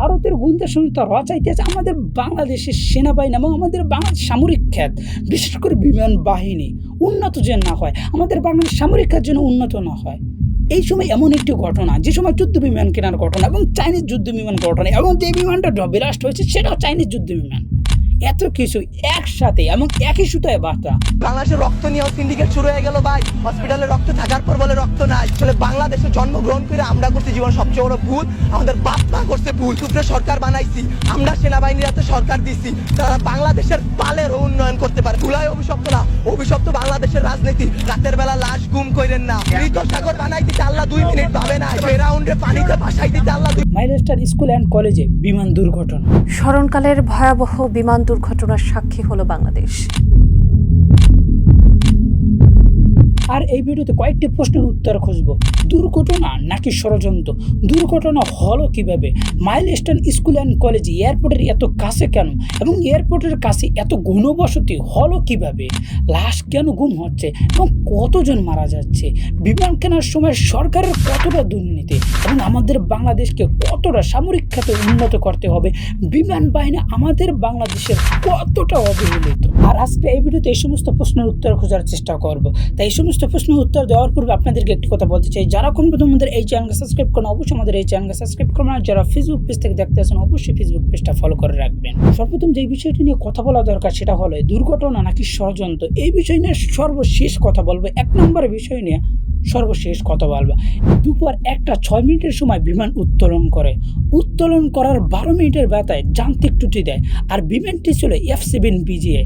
ভারতের গোয়েন্দা সংস্থা র চাইতেছে আমাদের বাংলাদেশের সেনাবাহিনী এবং আমাদের বাংলাদেশ সামরিক খ্যাত, বিশেষ করে বিমান বাহিনী। উন্নত যেন না হয়, আমাদের বাংলাদেশ সামরিক খাত যেন উন্নত না হয়। এই সময় এমন একটি ঘটনা, যে সময় যুদ্ধ বিমান কেনার ঘটনা এবং চাইনিজ যুদ্ধ বিমান ঘটনা এবং যে বিমানটা বিরাস্ট হয়েছে সেটাও চাইনিজ যুদ্ধ বিমান। এত কিছু একসাথে এবং একই সুতায় বার্তা বাংলাদেশের রক্ত নিয়েও সিন্ডিকেট শুরু হয়ে গেল ভাই। হসপিটালে রক্ত থাকার আসলে বাংলাদেশে জন্মগ্রহণ করে আমরা করছি জীবন সবচেয়ে বড় ভুল আমাদের বাপ মা করছে ভুল টুকরে সরকার বানাইছি আমরা সেনাবাহিনীর হাতে সরকার দিছি তারা বাংলাদেশের পালের উন্নয়ন করতে পারে। ভুলাই অভিশপ্ত না অভিশপ্ত বাংলাদেশের রাজনীতি রাতের বেলা লাশ গুম করেন না। মৃত সাগর বানাই দিতে আল্লাহ দুই মিনিট পাবে না রাউন্ডে পানিতে ভাসাই দিতে আল্লাহ দুই মাইলস্টার স্কুল অ্যান্ড কলেজে বিমান দুর্ঘটনা। স্মরণকালের ভয়াবহ বিমান দুর্ঘটনার সাক্ষী হলো বাংলাদেশ। আর এই ভিডিওতে কয়েকটি প্রশ্নের উত্তর খুঁজব। দুর্ঘটনা নাকি ষড়যন্ত্র? দুর্ঘটনা হলো কীভাবে? মাইলস্টোন স্কুল অ্যান্ড কলেজ এয়ারপোর্টের এত কাছে কেন? এবং এয়ারপোর্টের কাছে এত ঘনবসতি হলো কীভাবে? লাশ কেন গুম হচ্ছে? এবং কতজন মারা যাচ্ছে? বিমান কেনার সময় সরকারের কতটা দুর্নীতি? এবং আমাদের বাংলাদেশকে কতটা সামরিক খাতে উন্নত করতে হবে? বিমান বাহিনী আমাদের বাংলাদেশের কতটা অবহেলিত? আর আজকে এই ভিডিওতে এই সমস্ত প্রশ্নের উত্তর খোঁজার চেষ্টা করব। তাই এই সমস্ত প্রশ্নের উত্তর দেওয়ার পূর্বে আপনাদেরকে একটি কথা বলতে চাই। যারা কোন প্রথম আমাদের এই চ্যানেলকে সাবস্ক্রাইব করেন অবশ্যই আমাদের এই চ্যানেলকে সাবস্ক্রাইব করবেন আর যারা ফেসবুক পেজ থেকে দেখতে আসেন, অবশ্যই ফেসবুক পেজটা ফলো করে রাখবেন। সর্বপ্রথম যে বিষয়টি নিয়ে কথা বলা দরকার সেটা হলো দুর্ঘটনা নাকি ষড়যন্ত্র? এই বিষয় নিয়ে সর্বশেষ কথা বলব। এক নম্বর বিষয় নিয়ে সর্বশেষ কথা বলব। দুপুর একটা ছয় মিনিটের সময় বিমান উত্তোলন করে। উত্তোলন করার বারো মিনিটের ব্যথায় যান্ত্রিক ত্রুটি দেয়। আর বিমানটি ছিল এফ সেভেন বিজিএ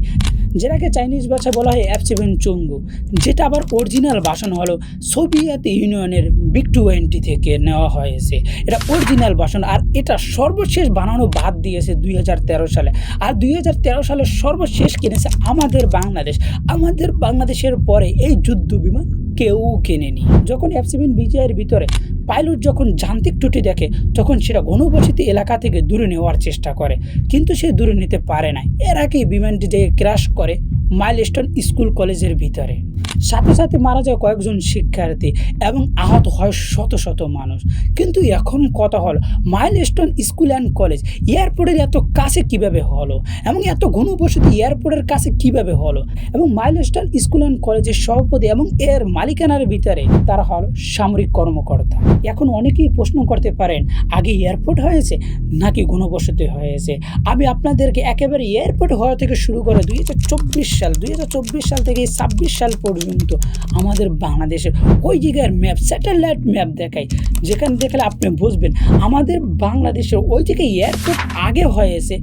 যেটাকে চাইনিজ ভাষা বলা হয় অ্যাপসিভেন সেভেন চঙ্গু যেটা আবার অরিজিনাল বাসন হলো সোভিয়েত ইউনিয়নের বিগ টোয়েন্টি থেকে নেওয়া হয়েছে। এটা অরিজিনাল বাসন আর এটা সর্বশেষ বানানো বাদ দিয়েছে দুই হাজার তেরো সালে। আর দুই হাজার তেরো সালে সর্বশেষ কিনেছে আমাদের বাংলাদেশ। আমাদের বাংলাদেশের পরে এই যুদ্ধ বিমান কেউ কেনেনি। যখন এফ সেভেন বিজিআইয়ের ভিতরে পাইলট যখন যান্ত্রিক ত্রুটি দেখে, তখন সেটা ঘনবসতি এলাকা থেকে দূরে নেওয়ার চেষ্টা করে। কিন্তু সে দূরে নিতে পারে না এর আগেই বিমানটি যে ক্র্যাশ করে মাইলস্টোন স্কুল কলেজের ভিতরে। সাথে সাথে মারা যায় কয়েকজন শিক্ষার্থী এবং আহত হয় শত শত মানুষ। কিন্তু এখন কথা হলো মাইলস্টোন স্কুল অ্যান্ড কলেজ এয়ারপোর্টের এত কাছে কীভাবে হলো? এবং এত ঘনবসতি এয়ারপোর্টের কাছে কীভাবে হলো? এবং মাইলস্টোন স্কুল অ্যান্ড কলেজের সভাপতি এবং এর মালিকানার ভিতরে তারা হল সামরিক কর্মকর্তা। এখন অনেকেই প্রশ্ন করতে পারেন, আগে এয়ারপোর্ট হয়েছে নাকি ঘনবসতি হয়েছে? আমি আপনাদেরকে একেবারে এয়ারপোর্ট হওয়া থেকে শুরু করে দুই হাজার চব্বিশ সাল, দুই হাজার চব্বিশ সাল থেকে ছাব্বিশ সাল পর্যন্ত আমাদের বাংলাদেশের ওই জায়গার ম্যাপ স্যাটেলাইট ম্যাপ দেখায়। যেখানে দেখলে আপনি বুঝবেন, আমাদের বাংলাদেশের ওই জায়গায় এয়ারপোর্ট আগে হয়েছে,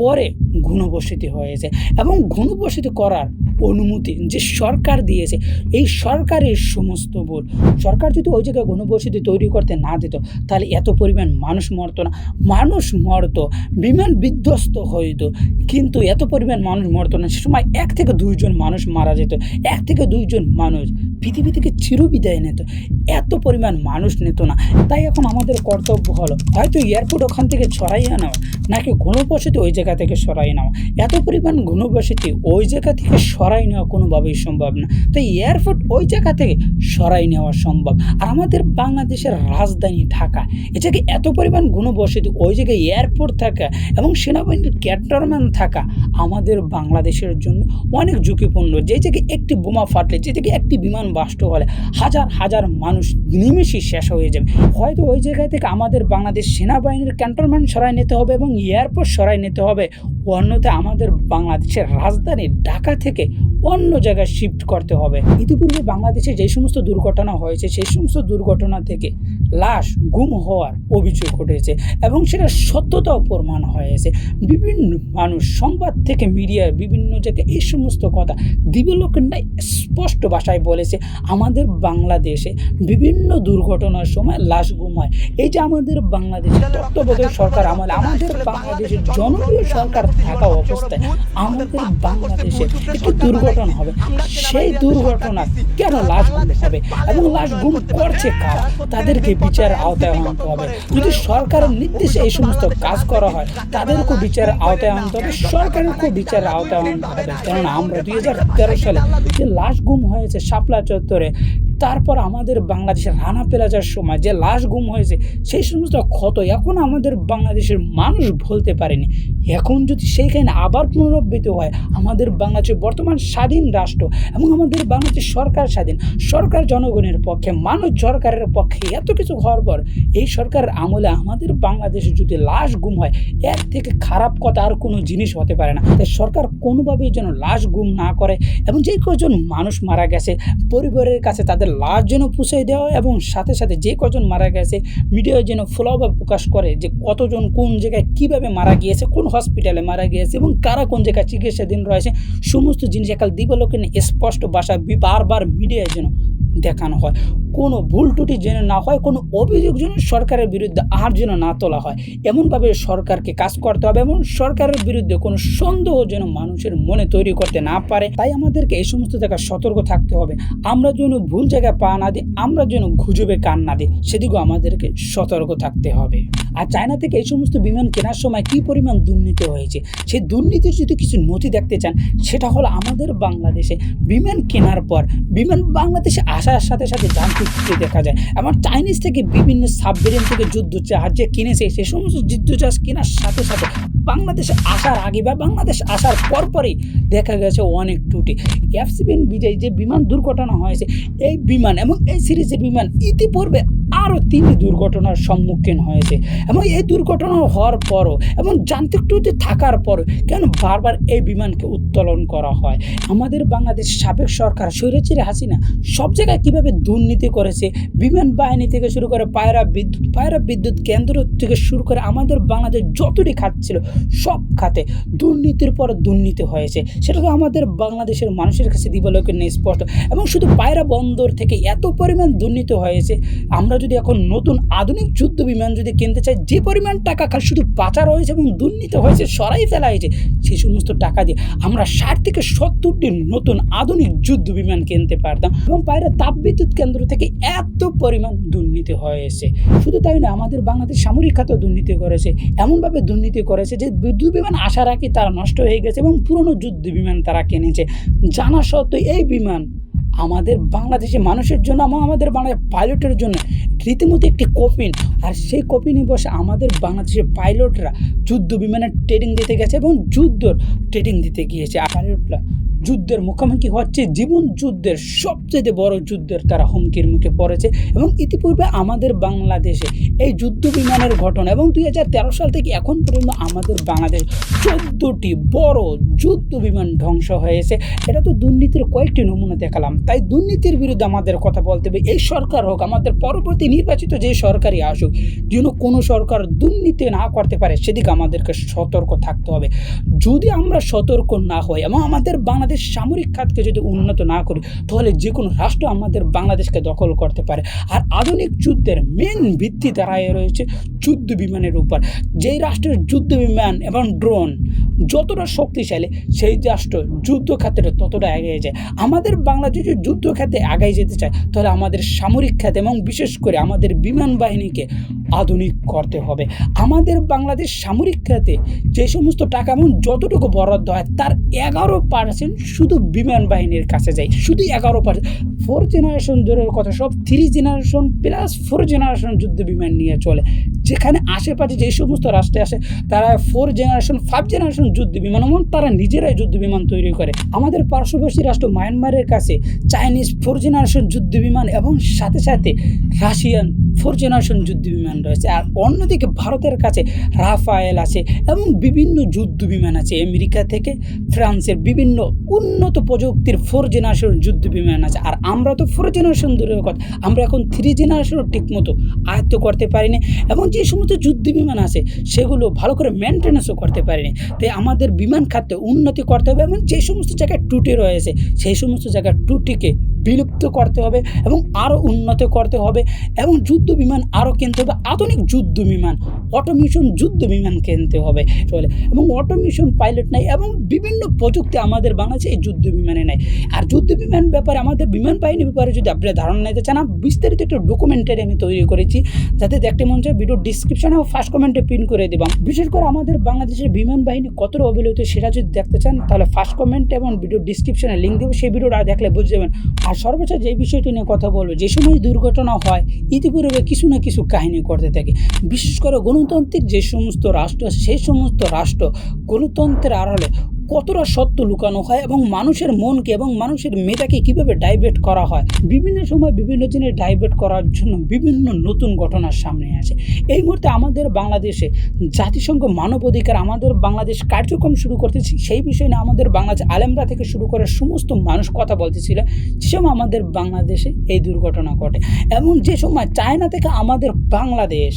পরে ঘনবসতি হয়েছে। এবং ঘনবসতি করার অনুমতি যে সরকার দিয়েছে, এই সরকারের সমস্ত ভুল। সরকার যদি ওই জায়গায় ঘনবসতি তৈরি করতে না দিত, তাহলে এত পরিমাণ মানুষ মরতো না। মানুষ মরতো, বিমান বিধ্বস্ত হইতো। কিন্তু এত পরিমাণ মানুষ মরতো না। সে সময় এক থেকে দুইজন মানুষ মারা যেত। এক থেকে দুইজন মানুষ পৃথিবী থেকে চিরবিদায় নিত। এত পরিমাণ মানুষ নিত না। তাই এখন আমাদের কর্তব্য হলো, হয়তো এয়ারপোর্ট ওখান থেকে ছড়াইয়া নেওয়া, নাকি ঘনবসতি ওই জায়গা থেকে সরাই নেওয়া এত পরিমাণ ঘনবসতি ওই জায়গা থেকে সরাই নেওয়া কোনোভাবেই সম্ভব না। তাই এয়ারপোর্ট ওই জায়গা থেকে সরাই নেওয়া সম্ভব। আর আমাদের বাংলাদেশের রাজধানী ঢাকা এটাকে এত পরিমাণ ঘনবসতি ওই জায়গায় এয়ারপোর্ট থাকা এবং সেনাবাহিনীর ক্যান্টনমেন্ট থাকা আমাদের বাংলাদেশের জন্য অনেক ঝুঁকিপূর্ণ। যে জায়গায় একটি বোমা ফাটলে, যে জায়গায় একটি বিমান বাস্ট হলে হাজার হাজার মানুষ নিমেষই শেষ হয়ে যাবে। হয়তো ওই জায়গা থেকে আমাদের বাংলাদেশ সেনাবাহিনীর ক্যান্টনমেন্ট সরাই নিতে হবে এবং এয়ারপোর্ট সরাই নিতে হবে। অন্যথায় আমাদের বাংলাদেশের রাজধানী ঢাকা থেকে অন্য জায়গায় শিফট করতে হবে। ইতিপূর্বে বাংলাদেশে যে সমস্ত দুর্ঘটনা হয়েছে, সেই সমস্ত দুর্ঘটনা থেকে লাশ গুম হওয়ার অভিযোগ ঘটেছে এবং সেটা সত্যতাও প্রমাণ হয়েছে। বিভিন্ন মানুষ সংবাদ থেকে মিডিয়ায় বিভিন্ন জায়গায় এই সমস্ত কথা দিবলোকেন্ডাই স্পষ্ট ভাষায় বলেছে, আমাদের বাংলাদেশে বিভিন্ন দুর্ঘটনার সময় লাশ গুম হয়। এই যে আমাদের বাংলাদেশের তত্ত্বাবধায়ক সরকার আমলে, আমাদের বাংলাদেশের জনপ্রিয় সরকার থাকা অবস্থায় আমাদের বাংলাদেশে একটি দুর্ঘটনা হবে। সেই দুর্ঘটনা কেন লাশ গুম হবে এবং লাশ গুম করছে কারা? তাদেরকে বিচারের আওতায় আনতে হবে। যদি সরকারের নির্দেশে এই সমস্ত কাজ করা হয়, তাদেরকেও বিচারের আওতায় আনতে হবে, সরকারেরকেও বিচারের আওতায় আনতে হবে। কেননা আমরা দুই হাজার তেরো সালে যে লাশ গুম হয়েছে শাপলা চত্বরে তারপর আমাদের বাংলাদেশের রানা প্লাজার সময় যে লাশ গুম হয়েছে, সেই সমস্ত ক্ষত এখন আমাদের বাংলাদেশের মানুষ ভুলতে পারেনি। এখন যদি সেইখানে আবার পুনরাবৃত্তি হয়, আমাদের বাংলাদেশের বর্তমান স্বাধীন রাষ্ট্র এবং আমাদের বাংলাদেশ সরকার স্বাধীন, সরকার জনগণের পক্ষে, মানুষ সরকারের পক্ষে এত কিছু হওয়ার পর এই সরকারের আমলে আমাদের বাংলাদেশে যদি লাশ গুম হয়, এর থেকে খারাপ কথা আর কোনো জিনিস হতে পারে না। তাই সরকার কোনোভাবেই যেন লাশ গুম না করে এবং যে কজন মানুষ মারা গেছে, পরিবারের কাছে তাদের লাশ যেন পুষিয়ে দেওয়া হয় এবং সাথে সাথে যে কজন মারা গেছে মিডিয়া যেন ফলোভাবে প্রকাশ করে যে কতজন কোন জায়গায় কীভাবে মারা গিয়েছে, কোন হসপিটালে মারা গিয়েছে এবং কারা কোন জায়গায় চিকিৎসাধীন রয়েছে, সমস্ত জিনিস একাল দিবালোকে স্পষ্ট ভাষা বারবার মিডিয়ায় যেন দেখানো হয়। কোনো ভুল ত্রুটি যেন না হয়, কোনো অভিযোগ যেন সরকারের বিরুদ্ধে আর যেন না তোলা হয়। এমনভাবে সরকারকে কাজ করতে হবে এবং সরকারের বিরুদ্ধে কোনো সন্দেহ যেন মানুষের মনে তৈরি করতে না পারে। তাই আমাদেরকে এই সমস্ত জায়গায় সতর্ক থাকতে হবে। আমরা যেন ভুল জায়গায় পা না দিই, আমরা যেন গুজবে কান না দিই, সেদিকেও আমাদেরকে সতর্ক থাকতে হবে। আর চায়না থেকে এই সমস্ত বিমান কেনার সময় কী পরিমাণ দুর্নীতি হয়েছে? সেই দুর্নীতির যদি কিছু নথি দেখতে চান, সেটা হলো আমাদের বাংলাদেশে বিমান কেনার পর, বিমান বাংলাদেশে আসার সাথে সাথে যান্ত্রিক ত্রুটি দেখা যায়। এবং চাইনিজ থেকে বিভিন্ন সাবমেরিন থেকে যুদ্ধ জাহাজ যে কিনেছে সে সমস্ত যুদ্ধ জাহাজ কেনার সাথে সাথে বাংলাদেশে আসার আগে বা বাংলাদেশ আসার পরপরই দেখা গেছে অনেক টুটি এফ সেভেন বিজয় যে বিমান দুর্ঘটনা হয়েছে, এই বিমান এবং এই সিরিজের বিমান ইতিপূর্বে আরও তিনটি দুর্ঘটনার সম্মুখীন হয়েছে। এবং এই দুর্ঘটনা হওয়ার পরও এবং যান্ত্রিক ত্রুটি থাকার পরও কেন বারবার এই বিমানকে উত্তোলন করা হয়? আমাদের বাংলাদেশ সাবেক সরকার স্বৈরাচারী হাসিনা সব জায়গায় কীভাবে দুর্নীতি করেছে? বিমান বাহিনী থেকে শুরু করে পায়রা বিদ্যুৎ পায়রা বিদ্যুৎ কেন্দ্র থেকে শুরু করে আমাদের বাংলাদেশ যতটি খাত ছিল সব খাতে দুর্নীতির পর দুর্নীতি হয়েছে। সেটা তো আমাদের বাংলাদেশের মানুষের কাছে দিবালোকে নেই স্পষ্ট। এবং শুধু পায়রা বন্দর থেকে এত পরিমাণ দুর্নীতি হয়েছে, আমরা যদি এখন নতুন আধুনিক যুদ্ধ বিমান যদি কিনতে চায়, যে পরিমাণ টাকা শুধু পাচার হয়েছে এবং দুর্নীতি হয়েছে, সরাই ফেলা হয়েছে, সেই সমস্ত টাকা দিয়ে আমরা ষাট থেকে সত্তরটি নতুন আধুনিক যুদ্ধ বিমান কিনতে পারতাম এবং পায়রা তাপবিদ্যুৎ কেন্দ্র থেকে এত পরিমাণ দুর্নীতি হয়েছে। শুধু তাই না আমাদের বাংলাদেশ সামরিক খাতেও দুর্নীতি করেছে। এমনভাবে দুর্নীতি করেছে যে বিদ্যুৎ বিমান আসার আগে তারা নষ্ট হয়ে গেছে এবং পুরনো যুদ্ধ বিমান তারা কিনেছে। জানা সত্ত্বেও এই বিমান আমাদের বাংলাদেশি মানুষের জন্য এবং আমাদের বাংলাদেশ পাইলটের জন্য রীতিমতো একটি কপিন আর সেই কপিনে বসে আমাদের বাংলাদেশের পাইলটরা যুদ্ধ বিমানের ট্রেনিং দিতে গেছে এবং যুদ্ধর ট্রেনিং দিতে গিয়েছে। পাইলটরা যুদ্ধের মুখোমুখি হচ্ছে, জীবন যুদ্ধের সবচেয়ে বড় যুদ্ধের তারা হুমকির মুখে পড়েছে এবং ইতিপূর্বে আমাদের বাংলাদেশে এই যুদ্ধ বিমানের ঘটনা এবং দুই হাজার তেরো সাল থেকে এখন পর্যন্ত আমাদের বাংলাদেশ চোদ্দোটি বড় যুদ্ধ বিমান ধ্বংস হয়েছে। এটা তো দুর্নীতির কয়েকটি নমুনা দেখালাম। তাই দুর্নীতির বিরুদ্ধে আমাদের কথা বলতে হবে। এই সরকার হোক, আমাদের পরবর্তী নির্বাচিত যে সরকারই আসুক, যেন কোনো সরকার দুর্নীতি না করতে পারে, সেদিকে আমাদেরকে সতর্ক থাকতে হবে। যদি আমরা সতর্ক না হই এবং আমাদের বাংলাদেশ সামরিক খাতকে যদি উন্নত না করি, তাহলে যে কোনো রাষ্ট্র আমাদের বাংলাদেশকে দখল করতে পারে। আর আধুনিক যুদ্ধের মেন ভিত্তি দাঁড়ায় রয়েছে যুদ্ধ বিমানের উপর। যেই রাষ্ট্রের যুদ্ধ বিমান এবং ড্রোন যতটা শক্তিশালী, সেই রাষ্ট্র যুদ্ধ খাতে ততটা এগিয়ে যায়। আমাদের বাংলাদেশ যদি যুদ্ধ খাতে এগিয়ে যেতে চায়, তাহলে আমাদের সামরিক খাতে এবং বিশেষ করে আমাদের বিমান বাহিনীকে আধুনিক করতে হবে। আমাদের বাংলাদেশ সামরিক খাতে যে সমস্ত টাকা এবং যতটুকু বরাদ্দ হয়, তার এগারো পার্সেন্ট শুধু বিমান বাহিনীর কাছে যায়। শুধু এগারো পার্সেন্ট ফোর জেনারেশন দূরের কথা, সব three generation plus four generation যুদ্ধ বিমান নিয়ে চলে। যেখানে আশেপাশে যে সমস্ত রাষ্ট্রে আসে, তারা ফোর জেনারেশন ফাইভ জেনারেশন যুদ্ধ বিমান এবং তারা নিজেরাই যুদ্ধ বিমান তৈরি করে। আমাদের পার্শ্ববর্তী রাষ্ট্র মায়ানমারের কাছে চাইনিজ ফোর জেনারেশন যুদ্ধ বিমান এবং সাথে সাথে রাশিয়ান ফোর জেনারেশন যুদ্ধ বিমান রয়েছে। আর অন্যদিকে ভারতের কাছে রাফায়েল আছে এবং বিভিন্ন যুদ্ধ বিমান আছে। আমেরিকা থেকে ফ্রান্সের বিভিন্ন উন্নত প্রযুক্তির ফোর জেনারেশন যুদ্ধ বিমান আছে। আর আমরা তো ফোর জেনারেশন দূরের কথা, আমরা এখন থ্রি জেনারেশনও ঠিকমতো আয়ত্ত করতে পারিনি এবং যে সমস্ত যুদ্ধ বিমান আছে, সেগুলো ভালো করে মেনটেন্যান্সও করতে পারিনি। তাই আমাদের বিমান খাতে উন্নতি করতে হবে এবং যে সমস্ত জায়গায় ত্রুটি রয়েছে, সেই সমস্ত জায়গায় ত্রুটিকে বিলুপ্ত করতে হবে এবং আরও উন্নত করতে হবে এবং যুদ্ধ বিমান আরও কিনতে হবে, আধুনিক যুদ্ধ বিমান অটোমিশন যুদ্ধ বিমান কিনতে হবে চলে। এবং অটোমিশন পাইলট নাই এবং বিভিন্ন প্রযুক্তি আমাদের বাংলাদেশে এই যুদ্ধ বিমানে নেয় আর যুদ্ধ বিমান ব্যাপারে, আমাদের বিমান বাহিনীর ব্যাপারে যদি আপনারা ধারণা নিতে চান বিস্তারিত একটা ডকুমেন্টারি আমি তৈরি করেছি। যাতে দেখতে মন চায় ভিডিও ডিসক্রিপশনে ও ফার্স্ট কমেন্টে পিন করে দেবাম বিশেষ করে আমাদের বাংলাদেশের বিমান বাহিনী কতটা অবহেলিত, সেটা যদি দেখতে চান, তাহলে ফার্স্ট কমেন্ট এবং ভিডিও ডিসক্রিপশনে লিঙ্ক দেবো। সেই ভিডিওটা দেখলে বুঝে যাবেন। আর সর্বোচ্চ যে বিষয়টি নিয়ে কথা বলব, যে সময় দুর্ঘটনা হয়, ইতিপূর্বে কিছু না কিছু কাহিনী করতে থাকে। বিশেষ করে গণতান্ত্রিক যে সমস্ত রাষ্ট্র সেই সমস্ত রাষ্ট্র গণতন্ত্রের আড়ালে কতটা সত্য লুকানো হয় এবং মানুষের মনকে এবং মানুষের মেধাকে কীভাবে ডাইভার্ট করা হয়? বিভিন্ন সময় বিভিন্ন জিনিস ডাইভার্ট করার জন্য বিভিন্ন নতুন ঘটনার সামনে আসে। এই মুহূর্তে আমাদের বাংলাদেশে জাতিসংঘ মানব অধিকার, আমাদের বাংলাদেশ কার্যক্রম শুরু করতেছি। সেই বিষয় নিয়ে আমাদের বাংলাদেশ আলেমরা থেকে শুরু করে সমস্ত মানুষ কথা বলতেছিল। যে সময় আমাদের বাংলাদেশে এই দুর্ঘটনা ঘটে এবং যে সময় চায়না থেকে আমাদের বাংলাদেশ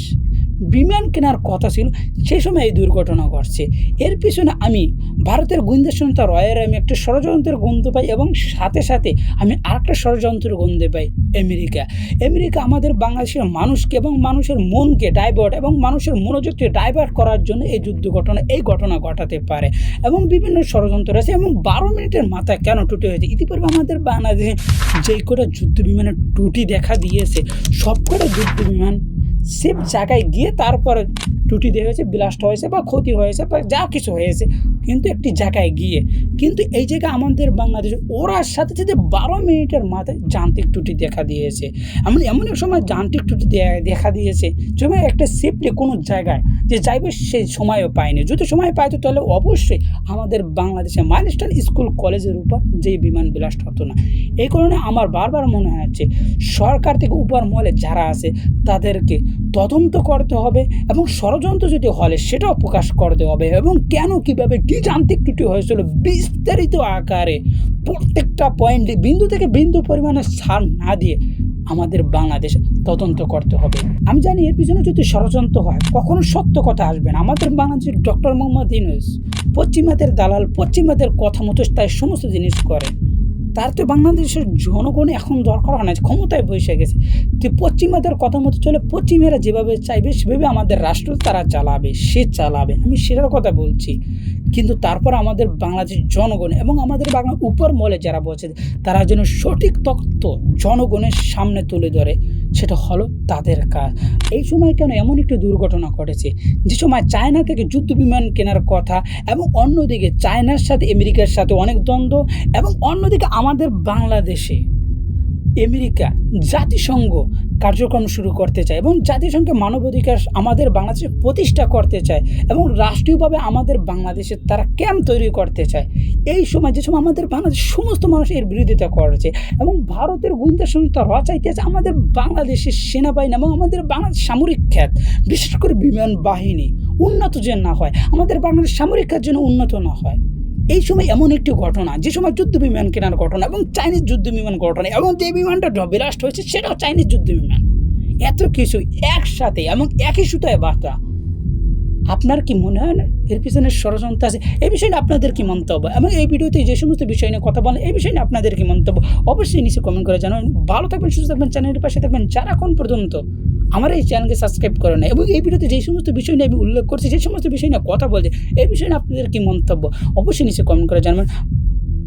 বিমান কেনার কথা ছিল, সেই সময় এই দুর্ঘটনা ঘটছে। এর পিছনে আমি ভারতের গোয়েন্দা সংস্থা রয়ের আমি একটা ষড়যন্ত্রের গন্ধ পাই এবং সাথে সাথে আমি আরেকটা ষড়যন্ত্রের গন্ধ পাই আমেরিকা। আমেরিকা আমাদের বাংলাদেশের মানুষকে এবং মানুষের মনকে ডাইভার্ট এবং মানুষের মনোযোগকে ডাইভার্ট করার জন্য এই যুদ্ধ ঘটনা, এই ঘটনা ঘটাতে পারে এবং বিভিন্ন ষড়যন্ত্র আছে এবং বারো মিনিটের মাথায় কেন টুটি হয়েছে? ইতিপূর্বে আমাদের বাংলাদেশে যেই কটা যুদ্ধ বিমানের টুটি দেখা দিয়েছে সব কটা যুদ্ধ বিমান সেফ জায়গায় গিয়ে তারপরে টুটি দেওয়া হয়েছে ব্লাস্ট হয়েছে বা ক্ষতি হয়েছে বা যা কিছু হয়েছে। কিন্তু একটি জায়গায় গিয়ে, কিন্তু এই জায়গায় আমাদের বাংলাদেশে, ওরা সাথে সাথে বারো মিনিটের মাথায় যান্ত্রিক ত্রুটি দেখা দিয়েছে। এমন এমন এক সময় যান্ত্রিক ত্রুটি দেখা দিয়েছে সময় একটা সেফলি কোনো জায়গায় যে যাইবে সেই সময়ও পায়নি। যদি সময় পাইতো তাহলে অবশ্যই আমাদের বাংলাদেশে মাইলস্টান স্কুল কলেজের উপর যেই বিমান ব্লাস্ট হতো না। এই কারণে আমার বারবার মনে হচ্ছে, সরকার থেকে উপর মহলে যারা আছে, তাদেরকে তদন্ত করতে হবে এবং ষড়যন্ত্র যদি হলে সেটাও প্রকাশ করতে হবে এবং কেন, কীভাবে, কী যান্ত্রিক ত্রুটি হয়েছিল। বিস্তারিত আকারে প্রত্যেকটা পয়েন্টে বিন্দু থেকে বিন্দু পরিমাণে ছাড় না দিয়ে আমাদের বাংলাদেশে তদন্ত করতে হবে। আমি জানি এর পিছনে যদি ষড়যন্ত্র হয়, কখনো সত্য কথা আসবে না। আমাদের বাংলাদেশের ডক্টর মোহাম্মদ ইউনুস পশ্চিমাদের দালাল, পশ্চিমাদের কথা মতো তাই সমস্ত জিনিস করে। তার তো বাংলাদেশের জনগণ এখন দরকার হয় না, ক্ষমতায় বসে গেছে। তো পশ্চিমাদের কথা মতো চলে, পশ্চিমেরা যেভাবে চাইবে, সেভাবে আমাদের রাষ্ট্র তারা চালাবে, সে চালাবে। আমি সেটার কথা বলছি। কিন্তু তারপর আমাদের বাংলাদেশের জনগণ এবং আমাদের বাংলা উপর মলে যারা বসে, তারা যেন সঠিক তথ্য জনগণের সামনে তুলে ধরে, সেটা হলো তাদের কাজ। এই সময় কেন এমন একটি দুর্ঘটনা ঘটেছে? যে সময় চায়না থেকে যুদ্ধ বিমান কেনার কথা এবং অন্যদিকে চায়নার সাথে আমেরিকার সাথে অনেক দ্বন্দ্ব এবং অন্যদিকে আমাদের বাংলাদেশে আমেরিকা জাতিসংঘ কার্যক্রম শুরু করতে চায় এবং জাতিসংঘে মানবাধিকার আমাদের বাংলাদেশে প্রতিষ্ঠা করতে চায় এবং রাষ্ট্রীয়ভাবে আমাদের বাংলাদেশে তারা ক্যাম্প তৈরি করতে চায়। এই সময় যে সময় আমাদের বাংলাদেশ সমস্ত মানুষ এর বিরোধিতা করেছে এবং ভারতের গোয়েন্দা সংস্থা র চাইতেছে আমাদের বাংলাদেশের সেনাবাহিনী এবং আমাদের বাংলাদেশ সামরিক খ্যাত বিশেষ করে বিমান বাহিনী। উন্নত যেন না হয়, আমাদের বাংলাদেশ সামরিক খাত যেন উন্নত না হয়। এই সময় এমন একটি ঘটনা, যে সময় যুদ্ধ বিমান কেনার ঘটনা এবং চাইনিজ যুদ্ধ বিমান ঘটনা, এবং যে বিমানটা ব্লাস্ট হয়েছে সেটাও চাইনিজ যুদ্ধ বিমান। এত কিছু একসাথে এবং একই সুতায় বার্তা আপনার কি মনে হয় না? এর পিছনে ষড়যন্ত্র আছে। এই বিষয়ে আপনাদের কি মন্তব্য? এবং এই ভিডিওতে যে সমস্ত বিষয় নিয়ে কথা বলেন, এই বিষয়ে নিয়ে আপনাদের কি মন্তব্য? অবশ্যই নিচে কমেন্ট করে জানাবেন। ভালো থাকবেন, সুস্থ থাকবেন, চ্যানেলের পাশে থাকবেন। যারা এখন পর্যন্ত আমার এই চ্যানেলকে সাবস্ক্রাইব করে না। এবং এই ভিডিওতে যে সমস্ত বিষয় নিয়ে আমি উল্লেখ করছি যে সমস্ত বিষয় নিয়ে কথা বলছি, এই বিষয়ে আপনাদের কী মন্তব্য? অবশ্যই নিচে কমেন্ট করে জানাবেন।